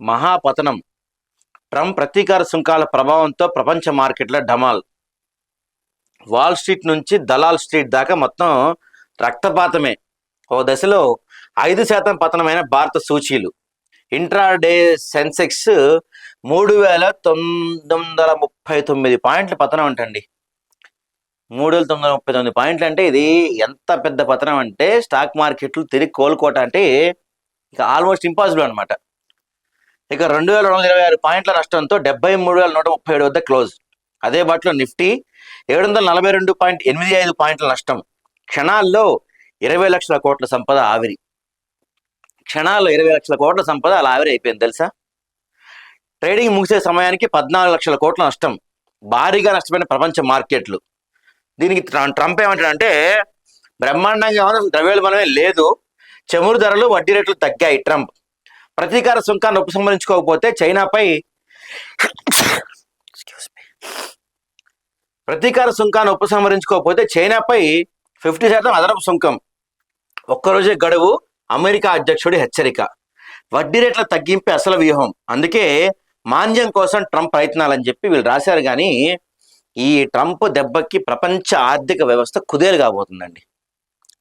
మహాపతనం. Trump ప్రతీకార సుంకాల ప్రభావంతో ప్రపంచ మార్కెట్ల డమాల్ వాల్ స్ట్రీట్ నుంచి దలాల్ స్ట్రీట్ దాకా మొత్తం రక్తపాతమే. ఓ దశలో ఐదు శాతం పతనమైన భారత సూచీలు. ఇంట్రాడే సెన్సెక్స్ మూడు వేల తొమ్మిది వందల ముప్పై తొమ్మిది పాయింట్ల పతనం అంటండి. మూడు వేల తొమ్మిది వందల ముప్పై తొమ్మిది పాయింట్లు అంటే ఇది ఎంత పెద్ద పతనం అంటే స్టాక్ మార్కెట్లు తిరిగి కోలుకోవటం అంటే ఇక ఆల్మోస్ట్ ఇంపాసిబుల్ అనమాట ఇక రెండు వేల రెండు వందల ఇరవై ఆరు పాయింట్ల నష్టంతో డెబ్బై మూడు వేల నూట ముప్పై ఏడు వద్ద క్లోజ్. అదే బాటలో నిఫ్టీ ఏడు వందల నలభై రెండు పాయింట్ ఎనిమిది ఐదు పాయింట్ల నష్టం. క్షణాల్లో ఇరవై లక్షల కోట్ల సంపద ఆవిరి. క్షణాల్లో ఇరవై లక్షల కోట్ల సంపద అలా ఆవిరి అయిపోయింది తెలుసా? ట్రేడింగ్ ముగిసే సమయానికి పద్నాలుగు లక్షల కోట్ల నష్టం. భారీగా నష్టపోయిన ప్రపంచ మార్కెట్లు. దీనికి ట్రం- ట్రంప్ ఏమంటాడంటే బ్రహ్మాండంగా ద్రవ్యోల్బణమే లేదు. చమురు ధరలు వడ్డీ రేట్లు తగ్గాయి ట్రంప్. ప్రతీకార సుంకాన్ని ఉపసంహరించుకోకపోతే చైనాపై. ప్రతీకార సుంకాన్ని ఉపసంహరించుకోకపోతే చైనాపై ఫిఫ్టీ శాతం అదనపు సుంకం. ఒక్కరోజే గడువు అమెరికా అధ్యక్షుడి హెచ్చరిక. వడ్డీ రేట్ల తగ్గింపే అసలు వ్యూహం. అందుకే మాంద్యం కోసం ట్రంప్ ప్రయత్నాలని చెప్పి వీళ్ళు రాశారు కానీ ఈ ట్రంప్ దెబ్బకి ప్రపంచ ఆర్థిక వ్యవస్థ కుదేలు కాబోతుందండి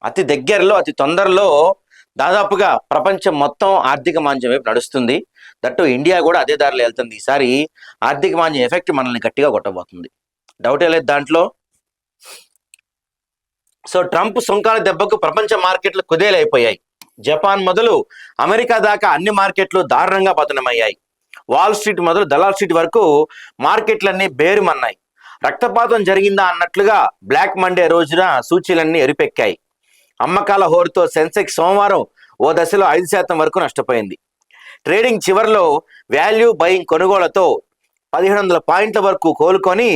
అతి దగ్గరలో అతి తొందరలో దాదాపుగా ప్రపంచం మొత్తం ఆర్థిక మాంద్యం వైపు నడుస్తుంది. దట్టు ఇండియా కూడా అదే దారిలో వెళ్తుంది. ఈసారి ఆర్థిక మాంద్యం ఎఫెక్ట్ మనల్ని గట్టిగా కొట్టబోతుంది. డౌటే లేదు దాంట్లో. సో ట్రంప్ సుంకాల దెబ్బకు ప్రపంచ మార్కెట్లు కుదేలైపోయాయి. జపాన్ మొదలు అమెరికా దాకా అన్ని మార్కెట్లు దారుణంగా పతనమయ్యాయి. వాల్ స్ట్రీట్ మొదలు దలాల్ స్ట్రీట్ వరకు మార్కెట్లన్నీ బేరుమన్నాయి. రక్తపాతం జరిగిందా అన్నట్లుగా బ్లాక్ మండే రోజున సూచీలన్నీ ఎరిపెక్కాయి. అమ్మకాల హోరుతో సెన్సెక్స్ సోమవారం ఓ దశలో ఐదు శాతం వరకు నష్టపోయింది. ట్రేడింగ్ చివరిలో వాల్యూ బయింగ్ కొనుగోళ్ళతో పదిహేడు వందల పాయింట్ల వరకు కోలుకొని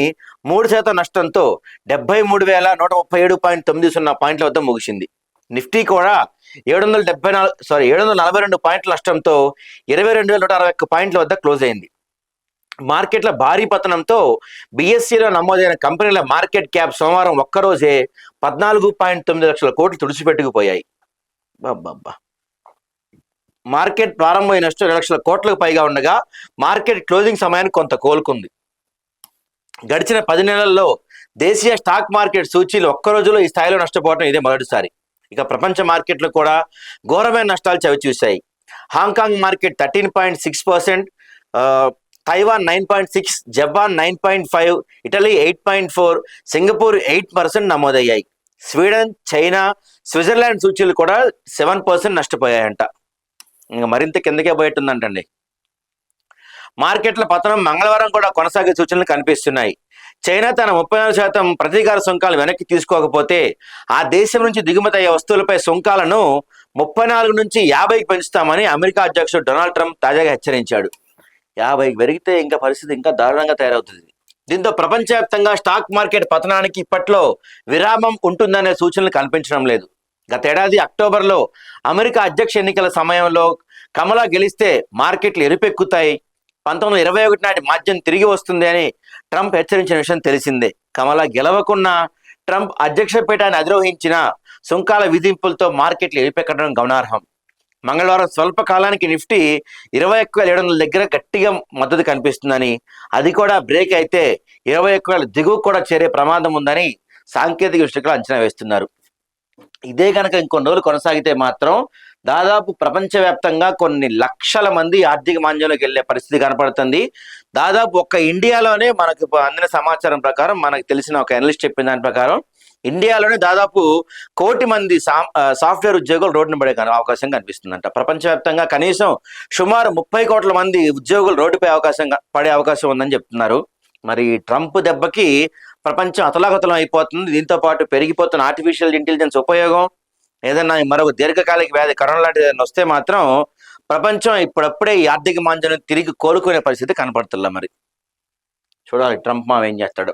మూడు శాతం నష్టంతో డెబ్బై మూడు వేల నూట ముప్పై ఏడు పాయింట్ తొమ్మిది సున్నా పాయింట్ల వద్ద ముగిసింది. నిఫ్టీ కూడా ఏడు వందల డెబ్బై నాలుగు సారీ ఏడు వందల నలభై రెండు పాయింట్ల నష్టంతో ఇరవై రెండు వేల నూట అరవై ఒక్క పాయింట్ల వద్ద క్లోజ్ అయింది. మార్కెట్ల భారీ పతనంతో బిఎస్సిలో నమోదైన కంపెనీల మార్కెట్ క్యాప్ సోమవారం ఒక్కరోజే పద్నాలుగు పాయింట్ తొమ్మిది లక్షల కోట్లు తుడిచిపెట్టుకుపోయాయి. బాబ్బా మార్కెట్ ప్రారంభమైన నష్టం రెండు లక్షల కోట్లకు పైగా ఉండగా మార్కెట్ క్లోజింగ్ సమయానికి కొంత కోలుకుంది. గడిచిన పది నెలల్లో దేశీయ స్టాక్ మార్కెట్ సూచీలు ఒక్క రోజులో ఈ స్థాయిలో నష్టపోవడం ఇదే మొదటిసారి. ఇక ప్రపంచ మార్కెట్లు కూడా ఘోరమైన నష్టాలు చవిచూశాయి. Hong Kong market thirteen point six percent Taiwan nine point six Japan nine point five Italy eight point four Singapore eight percent నమోదయ్యాయి. స్వీడన్ చైనా స్విట్జర్లాండ్ సూచీలు కూడా సెవెన్ పర్సెంట్ నష్టపోయాయంట. ఇంకా మరింత కిందకే పోయేట్టుందంటండి. మార్కెట్ల పతనం మంగళవారం కూడా కొనసాగే సూచనలు కనిపిస్తున్నాయి. చైనా తన ముప్పై నాలుగు శాతం ప్రతీకార సుంకాలు వెనక్కి తీసుకోకపోతే ఆ దేశం నుంచి దిగుమతి అయ్యే వస్తువులపై సుంకాలను ముప్పై నాలుగు నుంచి యాభైకి పెంచుతామని అమెరికా అధ్యక్షుడు డొనాల్డ్ ట్రంప్ తాజాగా హెచ్చరించాడు. యాభైకి పెరిగితే ఇంకా పరిస్థితి ఇంకా దారుణంగా తయారవుతుంది. దీంతో ప్రపంచవ్యాప్తంగా స్టాక్ మార్కెట్ పతనానికి ఇప్పట్లో విరామం ఉంటుందనే సూచనలు కనిపించడం లేదు. గతేడాది అక్టోబర్లో అమెరికా అధ్యక్ష ఎన్నికల సమయంలో కమలా గెలిస్తే మార్కెట్లు ఎరుపెక్కుతాయి. పంతొమ్మిది ఇరవై ఒకటి నాటి మాధ్యం తిరిగి వస్తుంది అని ట్రంప్ హెచ్చరించిన విషయం తెలిసిందే. కమలా గెలవకున్నా ట్రంప్ అధ్యక్ష పీఠాన్ని అధిరోహించిన సుంకాల విధింపులతో మార్కెట్లు ఎరిపెక్కడం గమనార్హం. మంగళవారం స్వల్ప కాలానికి నిఫ్టీ ఇరవై ఒక్క వేల ఏడు వందల దగ్గర గట్టిగా మద్దతు కనిపిస్తుందని అది కూడా బ్రేక్ అయితే ఇరవై ఒక్క వేల దిగువ కూడా చేరే ప్రమాదం ఉందని సాంకేతిక విశ్లేషకులు అంచనా వేస్తున్నారు. ఇదే కనుక ఇంకొన్ని రోజులు కొనసాగితే మాత్రం దాదాపు ప్రపంచవ్యాప్తంగా కొన్ని లక్షల మంది ఆర్థిక మాంద్యంలోకి వెళ్ళే పరిస్థితి కనపడుతుంది. దాదాపు ఒక్క ఇండియాలోనే మనకు అందిన సమాచారం ప్రకారం మనకు తెలిసిన ఒక అనలిస్ట్ చెప్పిన దాని ప్రకారం ఇండియాలోనే దాదాపు కోటి మంది సాఫ్ట్వేర్ ఉద్యోగులు రోడ్డున పడే అవకాశం కనిపిస్తుందంట. ప్రపంచవ్యాప్తంగా కనీసం సుమారు ముప్పై కోట్ల మంది ఉద్యోగులు రోడ్డుపై అవకాశం పడే అవకాశం ఉందని చెప్తున్నారు. మరి ట్రంప్ దెబ్బకి ప్రపంచం అతలాకుతలం అయిపోతుంది. దీంతో పాటు పెరిగిపోతున్న ఆర్టిఫిషియల్ ఇంటెలిజెన్స్ ఉపయోగం ఏదన్నా మరొక దీర్ఘకాలిక వ్యాధి కరోనా లాంటిది ఏదైనా వస్తే మాత్రం ప్రపంచం ఇప్పుడప్పుడే ఈ ఆర్థిక మాంద్యం తిరిగి కోలుకునే పరిస్థితి కనపడుతుందా మరి. చూడాలి ట్రంప్ మా ఏం చేస్తాడు.